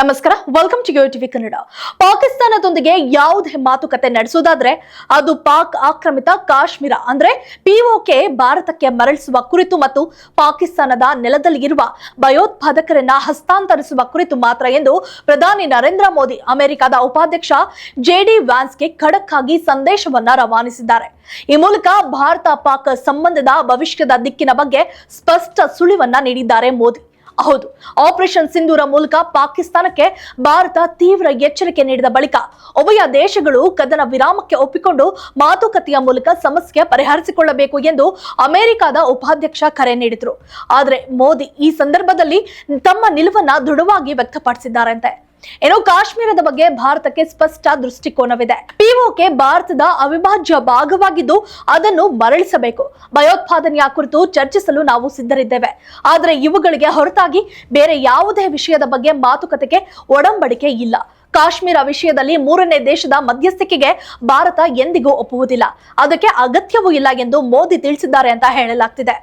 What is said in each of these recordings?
ನಮಸ್ಕಾರ. Welcome to TV Kannada ಪಾಕಿಸ್ತಾನದೊಂದಿಗೆ ಯಾವುದೇ ಮಾತುಕತೆ ನಡೆಸುವುದಾದ್ರೆ ಅದು ಪಾಕ್ ಆಕ್ರಮಿತ ಕಾಶ್ಮೀರ. ಅಂದ್ರೆ ಪಿಒಕೆ ಭಾರತಕ್ಕೆ ಮರಳಿಸುವ ಕುರಿತು ಮತ್ತು ಪಾಕಿಸ್ತಾನದ ನೆಲದಲ್ಲಿ ಇರುವ ಭಯೋತ್ಪಾದಕರನ್ನ ಹಸ್ತಾಂತರಿಸುವ ಕುರಿತು ಮಾತ್ರ ಎಂದು ಪ್ರಧಾನಿ ನರೇಂದ್ರ ಮೋದಿ ಅಮೆರಿಕದ ಉಪಾಧ್ಯಕ್ಷ ಜೆಡಿ ವ್ಯಾನ್ಸ್ಗೆ ಖಡಕ್ ಆಗಿ ಸಂದೇಶವನ್ನ ರವಾನಿಸಿದ್ದಾರೆ. ಈ ಮೂಲಕ ಭಾರತ ಪಾಕ್ ಸಂಬಂಧದ ಭವಿಷ್ಯದ ದಿಕ್ಕಿನ ಬಗ್ಗೆ ಸ್ಪಷ್ಟ ಸುಳಿವನ್ನ ನೀಡಿದ್ದಾರೆ ಮೋದಿ. ಹೌದು ಆಪರೇಷನ್ ಸಿಂಧೂರ ಮೂಲಕ ಪಾಕಿಸ್ತಾನಕ್ಕೆ ಭಾರತ ತೀವ್ರ ಎಚ್ಚರಿಕೆ ನೀಡಿದ ಬಳಿಕ ಉಭಯ ದೇಶಗಳು ಕದನ ವಿರಾಮಕ್ಕೆ ಒಪ್ಪಿಕೊಂಡು ಮಾತುಕತೆಯ ಮೂಲಕ ಸಮಸ್ಯೆ ಪರಿಹರಿಸಿಕೊಳ್ಳಬೇಕು ಎಂದು ಅಮೆರಿಕದ ಉಪಾಧ್ಯಕ್ಷ ಕರೆ ನೀಡಿದರು. ಆದರೆ ಮೋದಿ ಈ ಸಂದರ್ಭದಲ್ಲಿ ತಮ್ಮ ನಿಲುವನ್ನ ದೃಢವಾಗಿ ವ್ಯಕ್ತಪಡಿಸಿದ್ದಾರಂತೆ. ಇನ್ನು ಕಾಶ್ಮೀರದ ಬಗ್ಗೆ ಭಾರತಕ್ಕೆ ಸ್ಪಷ್ಟ ದೃಷ್ಟಿಕೋನವಿದೆ. ಪಿಒಕೆ ಭಾರತದ ಅವಿಭಾಜ್ಯ ಭಾಗವಾಗಿದ್ದು ಅದನ್ನು ಮರಳಿಸಬೇಕು. ಭಯೋತ್ಪಾದನೆಯ ಕುರಿತು ಚರ್ಚಿಸಲು ನಾವು ಸಿದ್ಧರಿದ್ದೇವೆ. ಆದರೆ ಇವುಗಳಿಗೆ ಹೊರತಾಗಿ ಬೇರೆ ಯಾವುದೇ ವಿಷಯದ ಬಗ್ಗೆ ಮಾತುಕತೆಗೆ ಒಡಂಬಡಿಕೆ ಇಲ್ಲ. ಕಾಶ್ಮೀರ ವಿಷಯದಲ್ಲಿ ಮೂರನೇ ದೇಶದ ಮಧ್ಯಸ್ಥಿಕೆಗೆ ಭಾರತ ಎಂದಿಗೂ ಒಪ್ಪುವುದಿಲ್ಲ. ಅದಕ್ಕೆ ಅಗತ್ಯವೂ ಇಲ್ಲ ಎಂದು ಮೋದಿ ತಿಳಿಸಿದ್ದಾರೆ ಅಂತ ಹೇಳಲಾಗ್ತಿದೆ.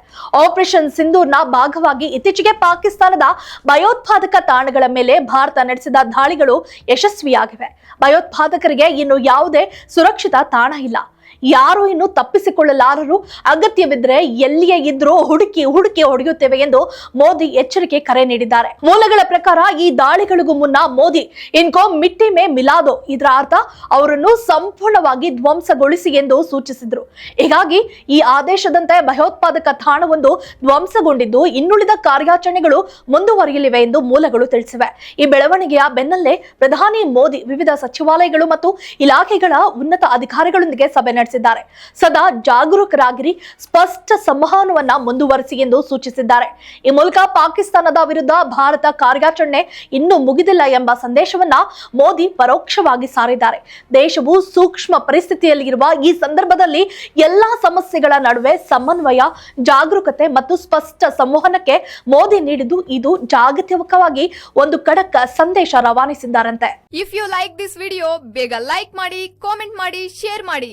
ಆಪರೇಷನ್ ಸಿಂಧೂರ್ನ ಭಾಗವಾಗಿ ಇತ್ತೀಚೆಗೆ ಪಾಕಿಸ್ತಾನದ ಭಯೋತ್ಪಾದಕ ತಾಣಗಳ ಮೇಲೆ ಭಾರತ ನಡೆಸಿದ ದಾಳಿಗಳು ಯಶಸ್ವಿಯಾಗಿವೆ. ಭಯೋತ್ಪಾದಕರಿಗೆ ಇನ್ನು ಯಾವುದೇ ಸುರಕ್ಷಿತ ತಾಣ ಇಲ್ಲ. ಯಾರು ಇನ್ನು ತಪ್ಪಿಸಿಕೊಳ್ಳಲಾರರು. ಅಗತ್ಯವಿದ್ರೆ ಎಲ್ಲಿಯೇ ಇದ್ರೂ ಹುಡುಕಿ ಹುಡುಕಿ ಹೊಡೆಯುತ್ತೇವೆ ಎಂದು ಮೋದಿ ಎಚ್ಚರಿಕೆ ಕರೆ ನೀಡಿದ್ದಾರೆ. ಮೂಲಗಳ ಪ್ರಕಾರ ಈ ದಾಳಿಗಳಿಗೂ ಮುನ್ನ ಮೋದಿ ಇನ್ಕೋ ಮಿಟ್ಟಿ ಮೇ ಮಿಲಾದೋ ಇದರ ಅರ್ಥ ಅವರನ್ನು ಸಂಪೂರ್ಣವಾಗಿ ಧ್ವಂಸಗೊಳಿಸಿ ಎಂದು ಸೂಚಿಸಿದ್ರು. ಹೀಗಾಗಿ ಈ ಆದೇಶದಂತೆ ಭಯೋತ್ಪಾದಕ ತಾಣವೊಂದು ಧ್ವಂಸಗೊಂಡಿದ್ದು ಇನ್ನುಳಿದ ಕಾರ್ಯಾಚರಣೆಗಳು ಮುಂದುವರಿಯಲಿವೆ ಎಂದು ಮೂಲಗಳು ತಿಳಿಸಿವೆ. ಈ ಬೆಳವಣಿಗೆಯ ಬೆನ್ನಲ್ಲೇ ಪ್ರಧಾನಿ ಮೋದಿ ವಿವಿಧ ಸಚಿವಾಲಯಗಳು ಮತ್ತು ಇಲಾಖೆಗಳ ಉನ್ನತ ಅಧಿಕಾರಿಗಳೊಂದಿಗೆ ಸಭೆ ನಡೆಸಿದ್ದಾರೆ. ಸದಾ ಜಾಗರೂಕರಾಗಿರಿ, ಸ್ಪಷ್ಟ ಸಂವಹನವನ್ನ ಮುಂದುವರಿಸಿ ಎಂದು ಸೂಚಿಸಿದ್ದಾರೆ. ಈ ಮೂಲಕ ಪಾಕಿಸ್ತಾನದ ವಿರುದ್ಧ ಭಾರತ ಕಾರ್ಯಾಚರಣೆ ಇನ್ನೂ ಮುಗಿದಿಲ್ಲ ಎಂಬ ಸಂದೇಶವನ್ನ ಮೋದಿ ಪರೋಕ್ಷವಾಗಿ ಸಾರಿದ್ದಾರೆ. ದೇಶವು ಸೂಕ್ಷ್ಮ ಪರಿಸ್ಥಿತಿಯಲ್ಲಿರುವ ಈ ಸಂದರ್ಭದಲ್ಲಿ ಎಲ್ಲಾ ಸಮಸ್ಯೆಗಳ ನಡುವೆ ಸಮನ್ವಯ, ಜಾಗರೂಕತೆ ಮತ್ತು ಸ್ಪಷ್ಟ ಸಂವಹನಕ್ಕೆ ಮೋದಿ ನೀಡಿದ್ದು ಇದು ಜಾಗತಿಕವಾಗಿ ಒಂದು ಕಡಕ ಸಂದೇಶ ರವಾನಿಸಿದ್ದಾರಂತೆ. If you like this video ಬೇಗ ಲೈಕ್ ಮಾಡಿ ಕಾಮೆಂಟ್ ಮಾಡಿ ಶೇರ್ ಮಾಡಿ.